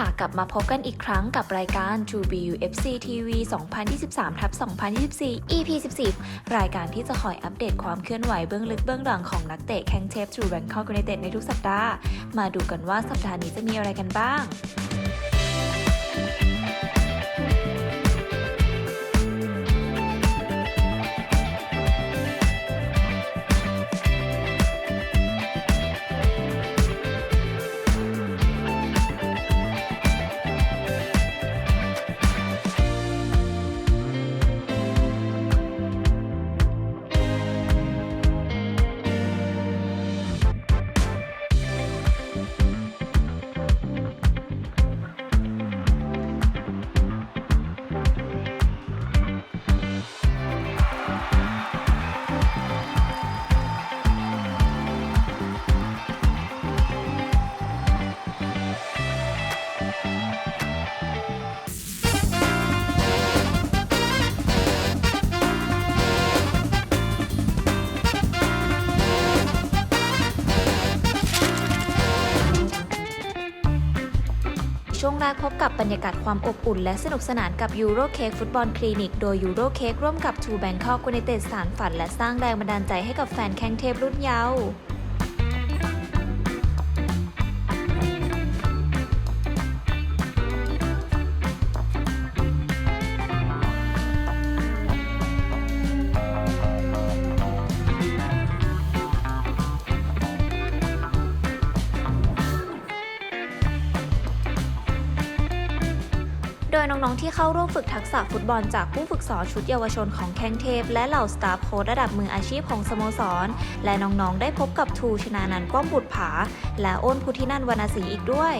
ค่ะ กลับมาพบกันอีกครั้งกับรายการ True BU FC TV 2023ทับ2024 EP 14 รายการที่จะคอยอัปเดตความเคลื่อนไหวเบื้องลึกเบื้องหลังของนักเตะแข่งเทพ True Bangkok United ในทุกสัปดาห์ มาดูกันว่าสัปดาห์นี้จะมีอะไรกันบ้าง พบกับบรรยากาศความอบอุ่นและสนุกสนานกับยูโรเค้กฟุตบอลคลินิก โดยยูโรเค้กร่วมกับทูแบงคอกยูไนเต็ดสารฝัน และสร้างแรงบันดาลใจให้กับแฟนแข้งเทพรุ่นเยาว์ เข้าร่วมฝึกทักษะฟุตบอลจากผู้ฝึกสอนชุดเยาวชนของแข้งเทพ และเหล่าสตาฟโค้ชระดับมืออาชีพของสโมสร และน้องๆ ได้พบกับทูชนานันท์ป้อมบุตรผา และอ้นพุทธินันวรรณศรีอีกด้วย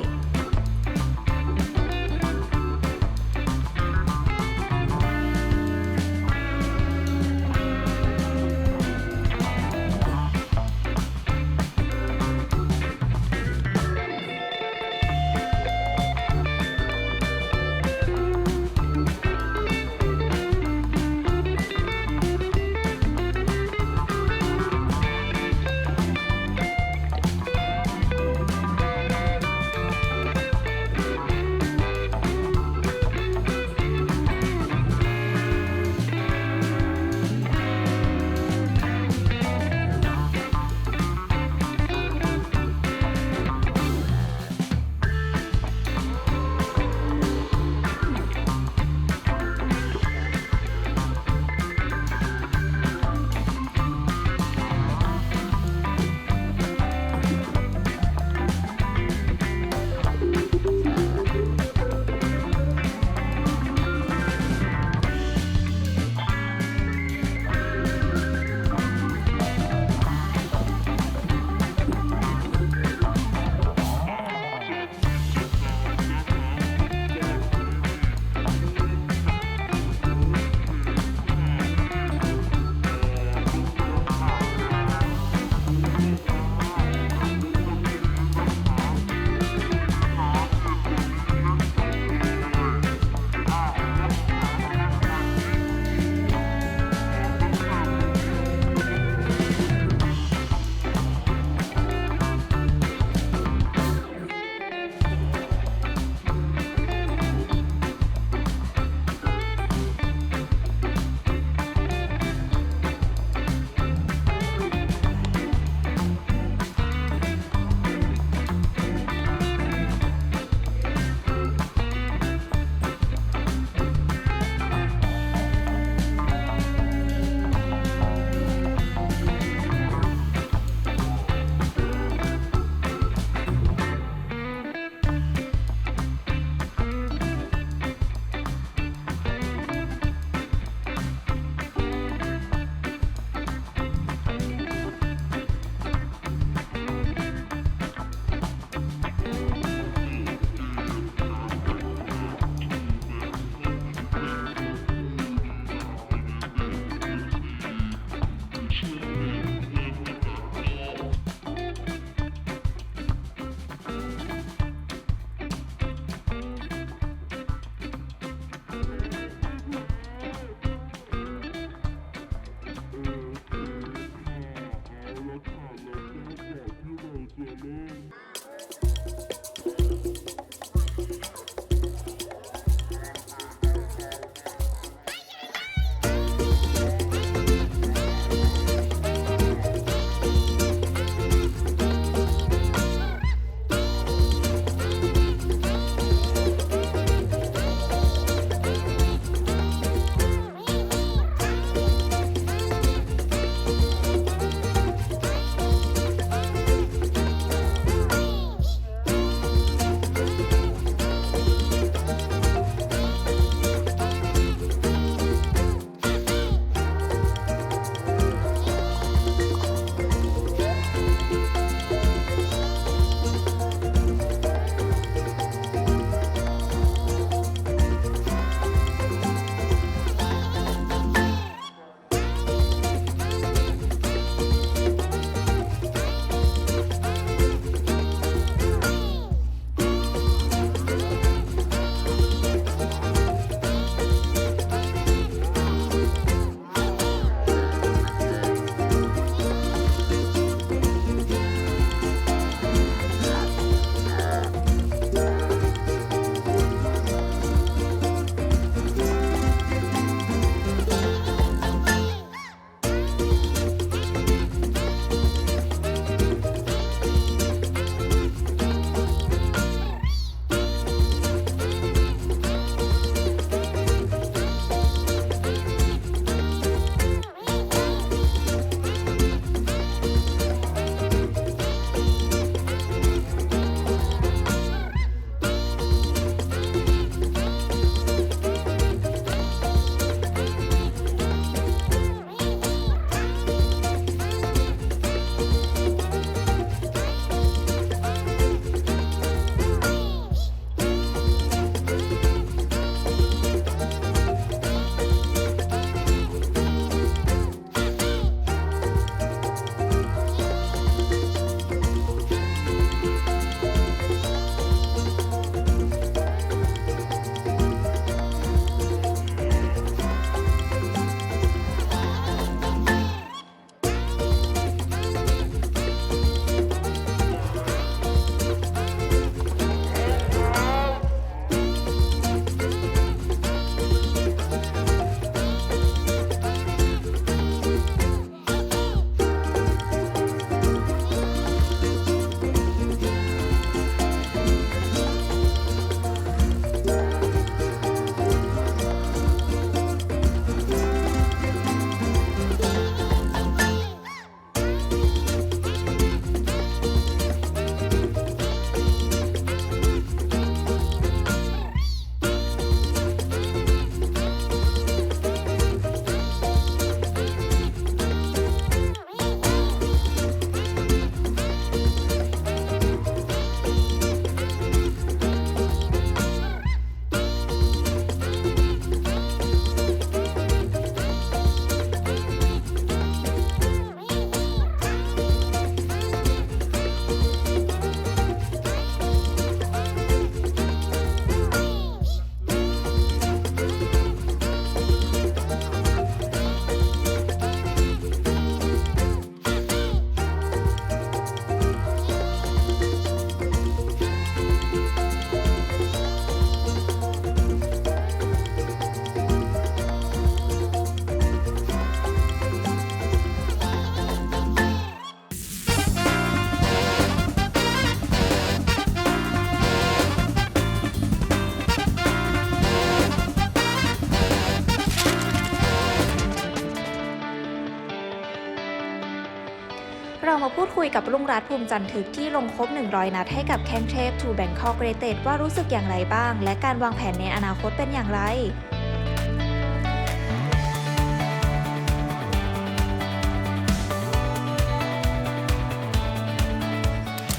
คุยกับรุ่งรัตน์ภูมิจันทึกที่ลงครบ 100 นัดให้กับแข้งเทพทูแบงคอกเรเตดว่ารู้สึกอย่างไรบ้าง และการวางแผนในอนาคตเป็นอย่างไร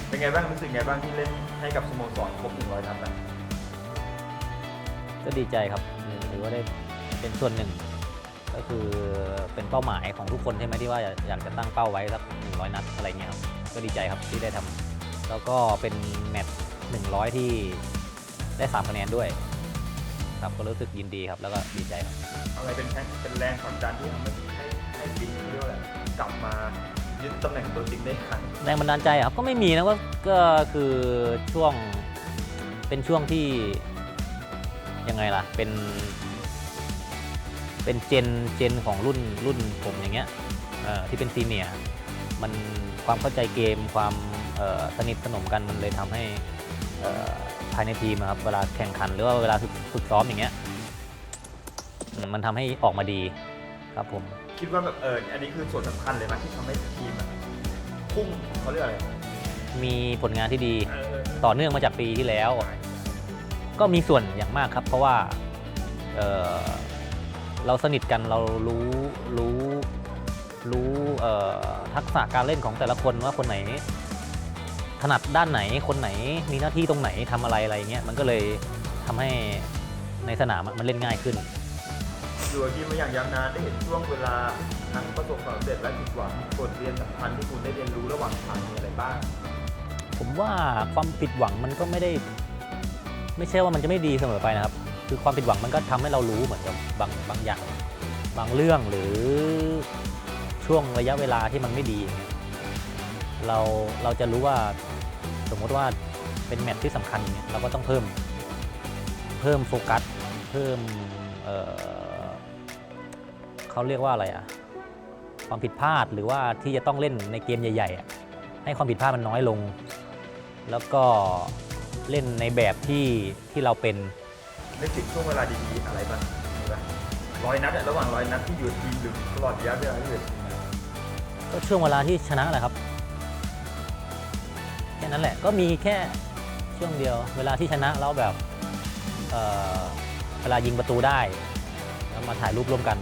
เป็นไงบ้างรู้สึกไงบ้างที่เล่นให้กับสโมสรครบ 100 นัดแล้วก็ดีใจครับหรือว่าได้เป็นส่วนหนึ่ง ก็คือเป็นเป้าหมายของทุกคนใช่ไหมที่ว่าอยากอยากจะตั้งเป้าไว้สัก 100 นัดอะไรเงี้ยครับก็ดีใจครับที่ได้ทำแล้วก็เป็นแมตช์100 ที่ได้ 3 คะแนนด้วย ครับก็รู้สึกยินดีครับ แล้วก็ดีใจครับ อะไรเป็นแค่เป็นแรงผลักดันที่ทำให้ให้ให้บิ๊กเรียกว่าอะไรกลับมายึดตำแหน่งตัวจริงได้อีกครั้งแรงบันดาลใจอะครับก็ไม่มีนะก็ก็คือช่วงเป็นช่วงที่ยังไงล่ะเป็น เป็นเจนเจนของรุ่นรุ่นผมอย่างเงี้ยเอ่อที่เป็นซีเนียร์ มันความเข้าใจเกมความเอ่อสนิทสนมกันมันเลยทำให้เอ่อภายในทีมอะครับเวลาแข่งขันหรือว่าเวลาฝึกฝึกซ้อมอย่างเงี้ยอืมมันทำให้ออกมาดีครับผม คิดว่าแบบเอออันนี้คือส่วนสำคัญเลยนะที่ทำให้ทีมอะพุ่งเขาเรียกอะไรมีผลงานที่ดีเออต่อเนื่องมาจากปีที่แล้ว ก็มีส่วนอย่างมากครับ เพราะว่าเอ่อเราสนิทกันเรารู้รู้ รู้เอ่อทักษะการเล่นของแต่ละคนว่าคนไหนถนัดด้านไหนคนไหนมีหน้าที่ตรงไหนทำอะไรอะไรเงี้ยมันก็เลยทำให้ในสนามอะมันเล่นง่ายขึ้นอยู่กับทีมมาอย่างยาวนานได้เห็นช่วงเวลาทั้งประสบความสำเร็จและผิดหวังบทเรียนสำคัญที่คุณได้เรียนรู้ระหว่างทางมีอะไรบ้าง ผมว่าความผิดหวังมันก็ไม่ได้ ไม่ใช่ว่ามันจะไม่ดีเสมอไปนะครับ คือความผิดหวังมันก็ทำให้เรารู้เหมือนกับบางบางอย่าง บางเรื่องหรือ ช่วงระยะเวลาที่มันไม่ดีอย่างเงี้ยเราเราจะรู้ว่าสมมติว่าเป็นแมตช์ที่สำคัญอย่างเงี้ยเราก็ต้องเพิ่มเพิ่มโฟกัส เพิ่มเอ่อเขาเรียกว่าอะไรอะความผิดพลาดหรือว่าที่จะต้องเล่นในเกมใหญ่ๆอะให้ความผิดพลาดมันน้อยลง แล้วก็เล่นในแบบที่ที่เราเป็นนึกถึงช่วงเวลาดีๆอะไรบ้างร้อยนัดระหว่างร้อยนัดที่อยู่ทีมหรือตลอดระยะเวลาที่อยู่ทีม ก็ช่วงเวลาที่ชนะแหละครับ แค่นั้นแหละก็มีแค่ช่วงเดียว เวลาที่ชนะแล้วแบบเเวลายิงประตูได้แล้วมาถ่ายรูปร่วมกัน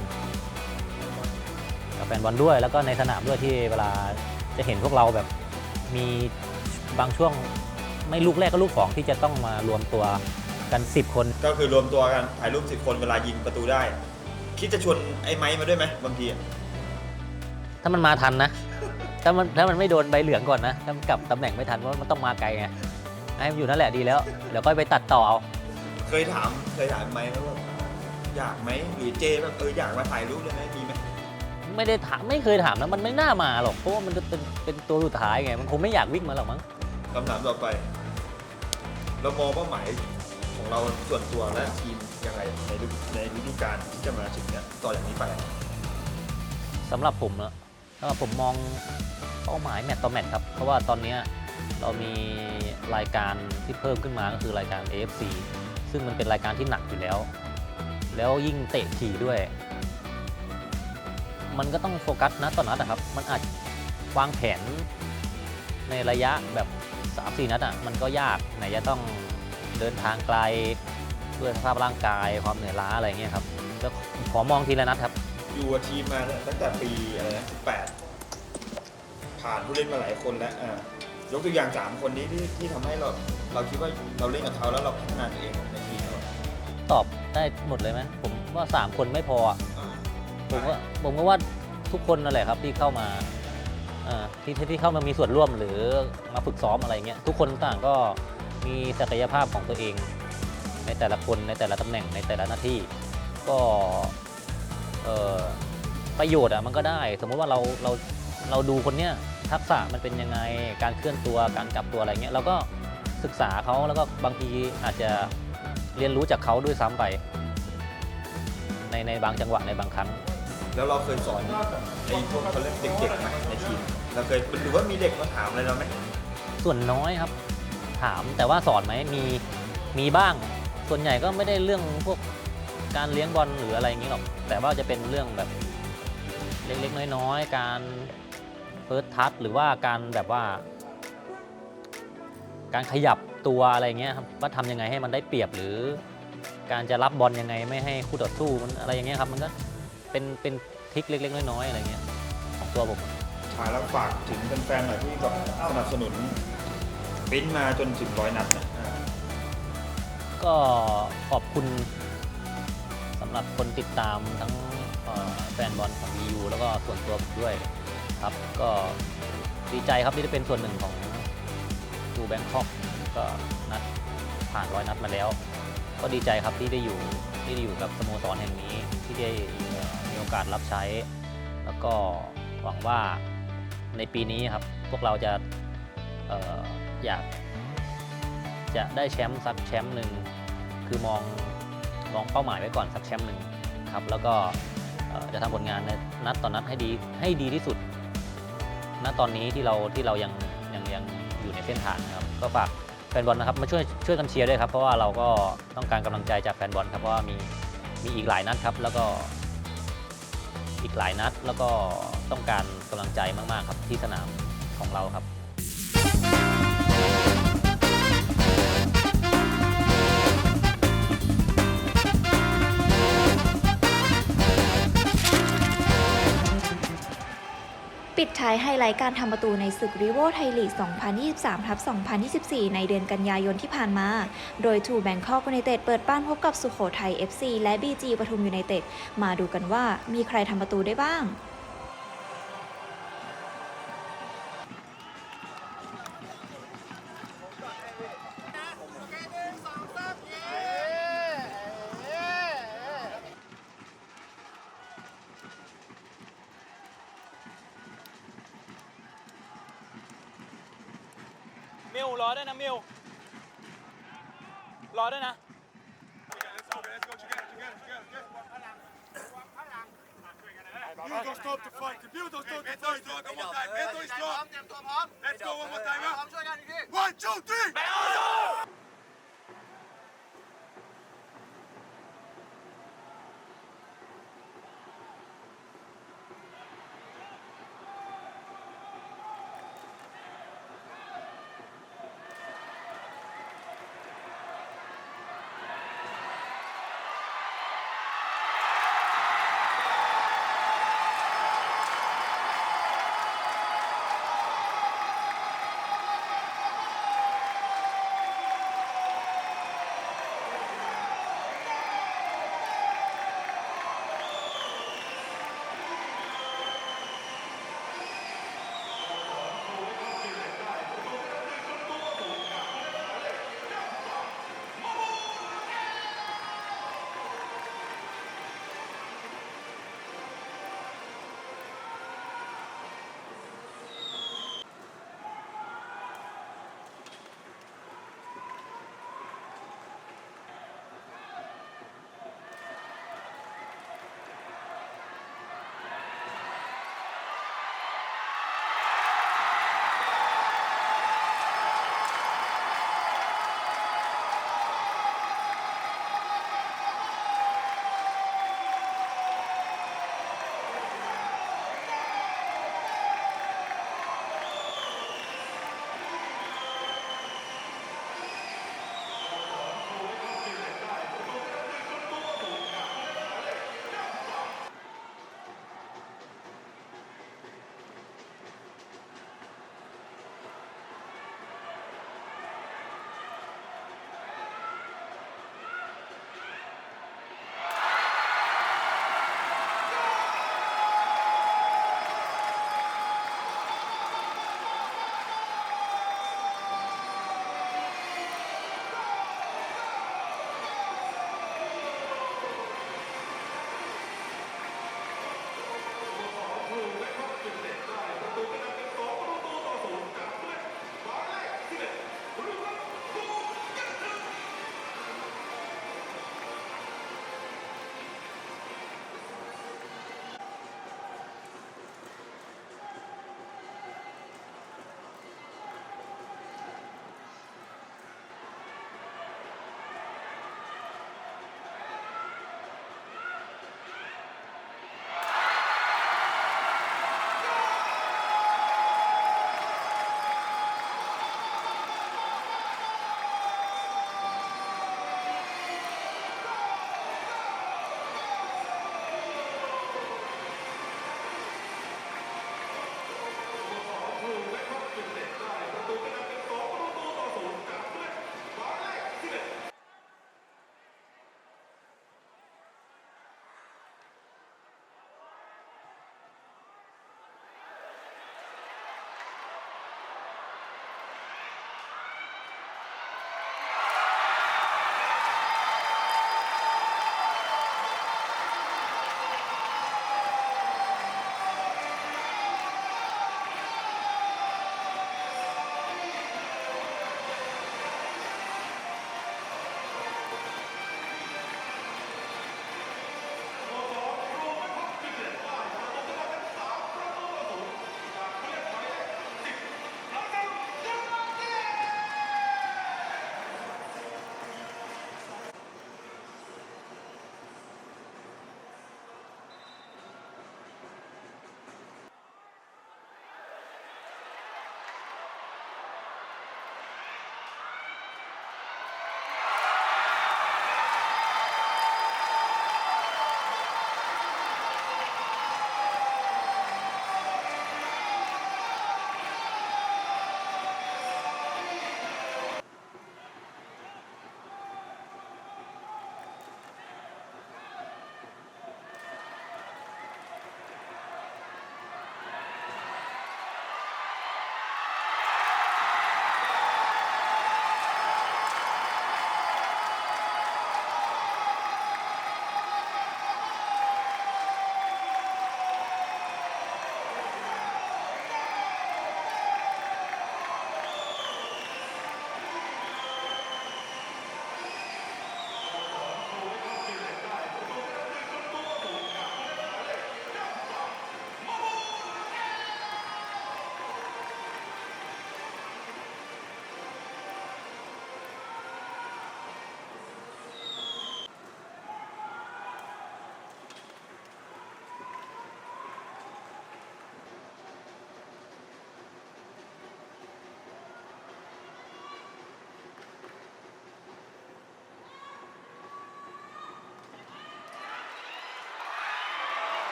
กับแฟนบอลด้วยแล้วก็ในสนามด้วยที่เวลาจะเห็นพวกเราแบบมีบางช่วงไม่ลูกแรกก็ลูกสองที่จะต้องมารวมตัวกัน 10 คน ก็คือรวมตัวกันถ่ายรูปสิบคนเวลายิงประตูได้ คิดจะชวนไอ้ไม้มาด้วยไหมบางที ถ้ามันมาทันนะ ถ้ามันถ้ามันไม่โดนใบเหลืองก่อนนะ ถ้ามันกลับตำแหน่งไม่ทันเพราะมันต้องมาไกลไง ให้มันอยู่นั่นแหละดีแล้ว เดี๋ยวก็ไปตัดต่อเอา เคยถามเคยถามไม้ไหมว่าอยากไหมหรือเจแบบเอออยากมาถ่ายรูปได้ไหมมีไหมไม่ได้ถามไม่เคยถามนะมันไม่น่ามาหรอก เพราะว่ามันจะเป็นเป็นตัวสุดท้ายไง มันคงไม่อยากวิ่งมาหรอกมั้ง คำถามต่อไป เรามองเป้าหมายของเราส่วนตัวและทีมยังไงในฤดูในฤดูกาลที่จะมาถึงเนี้ยต่อจากนี้ไป สำหรับผมนะ สำหรับผมมองเป้าหมายแมตต์ต่อแมตต์ครับ เพราะว่าตอนนี้เรามีรายการที่เพิ่มขึ้นมาก็คือรายการ AFC ซึ่งมันเป็นรายการที่หนักอยู่แล้ว แล้วยิ่งเตะถี่ด้วย มันก็ต้องโฟกัสนะตอนนัดนะครับ มันอาจวางแผนในระยะแบบ 3-4 นัดอะมันก็ยากไหนจะต้องเดินทางไกลด้วยสภาพร่างกายความเหนื่อยล้าอะไรเงี้ยครับแล้วขอมองทีละนัดครับ อยู่กับทีมมาเนี่ยตั้งแต่ปีอะไรนะแปดผ่านผู้เล่นมาหลายคนแล้วอ่ายกตัวอย่างสามคนนี้ที่ที่ทำให้เราเราคิดว่าเราเล่นกับเขาแล้วเราพัฒนาตัวเองในทีมเราตอบได้หมดเลยไหมผมว่า 3 คนไม่พออะอ่าผมว่าผมก็ว่าทุกคนนั่นแหละครับที่เข้ามาเอ่อที่ที่ที่เข้ามามีส่วนร่วมหรือมาฝึกซ้อมอะไรเงี้ยทุกคนต่างก็มีศักยภาพของตัวเอง ในแต่ละคนในแต่ละตำแหน่งในแต่ละหน้าที่ ก็เอ่อ ประโยชน์อะมันก็ได้ สมมติว่าเราเราเราดูคนเนี้ยทักษะมันเป็นยังไงการเคลื่อนตัวการกลับตัวอะไรเงี้ยเราก็ศึกษาเขาแล้วก็บางทีอาจจะเรียนรู้จากเขาด้วยซ้ำไป ในในบางจังหวะในบางครั้ง แล้วเราเคยสอนไอ้พวกเขาเรียกเด็กๆไหมในทีมเราเคยหรือว่ามีเด็กมาถามอะไรเราไหมส่วนน้อยครับ ถามแต่ว่าสอนไหมมีมีบ้าง ส่วนใหญ่ก็ไม่ได้เรื่องพวก การเลี้ยงบอลหรืออะไรอย่างนี้หรอก แต่ว่าจะเป็นเรื่องแบบเล็กๆ น้อยๆ การฟิร์สทัชหรือว่าการแบบว่า การขยับตัวอะไรเงี้ยครับว่าทำยังไงให้มันได้เปรียบหรือ การจะรับบอลยังไงไม่ให้คู่ต่อสู้มันอะไรอย่างเงี้ยครับมันก็เป็นเป็นทริคเล็ก ๆ น้อยๆอะไรเงี้ยของตัวผมชายแล้วฝากถึงแฟนๆหน่อยที่แบบสนับสนุนปริ้นมาจนถึงร้อยนัดนะอ่าก็ขอบคุณสำหรับคนติดตามทั้งแฟนบอลของ EU แล้วก็ส่วนตัวผมด้วยครับ ก็ดีใจครับที่ได้เป็นส่วนหนึ่งของทูแบงคอกก็นัดผ่านร้อยนัดมาแล้ว ก็ดีใจครับที่ได้อยู่ที่ได้อยู่กับสโมสรแห่งนี้ที่ได้มีโอกาสรับใช้ แล้วก็หวังว่าในปีนี้ครับพวกเราจะอออยากจะได้แชมป์สักแชมป์หนึ่งคือมอง มองเป้าหมายไว้ก่อนสักแชมป์หนึ่งครับแล้วก็จะทำผลงานในนัดต่อนนัดให้ดีให้ดีที่สุด ณตอนนี้ที่เราที่เรายังยังยังอยู่ในเส้นทางนครับก็ฝากแฟนบอลนะครับมาช่วยช่วยกันเชียร์ด้วยครับเพราะว่าเราก็ต้องการกำลังใจจากแฟนบอลครับเพราะว่ามีมีอีกหลายนัดครับ แล้วก็อีกหลายนัดแล้วก็ต้องการกำลังใจมาก ๆ ครับที่สนามของเราครับ ปิดท้ายไฮไลท์การทำประตูในศึกริโวไทยลีก 2023ทับ2024 ในเดือนกันยายนที่ผ่านมา โดยทูแบงคอกยูไนเต็ดเปิดบ้านพบกับสุโขทัย FC และ BG ปทุมยูไนเต็ด มาดูกันว่ามีใครทำประตูได้บ้าง มิวรอด้วยนะมิวรอด้วยนะ Computer don't stop the fight. Computer don't stop the fight. One more time. Beto is strong. Let's go one more time. huh? One, two, three.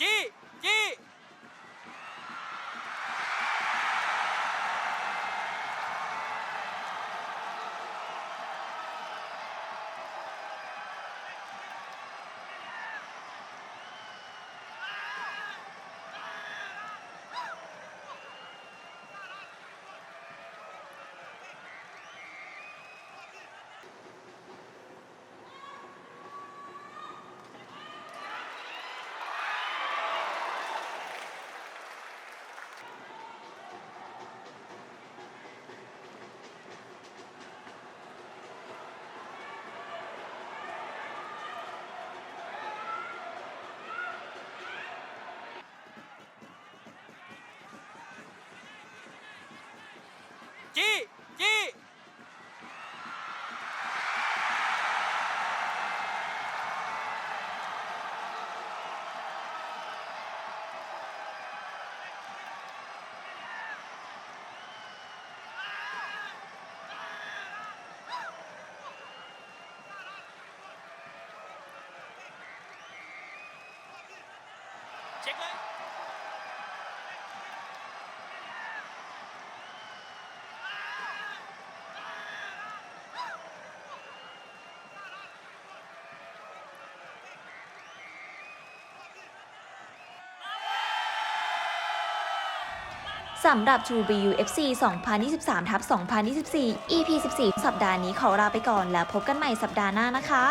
จี้ จี้ จี้ จี้ เช็คเลย สำหรับ True BU FC 2023ทับ2024 EP 14 สัปดาห์นี้ขอลาไปก่อนแล้วพบกันใหม่สัปดาห์หน้านะคะ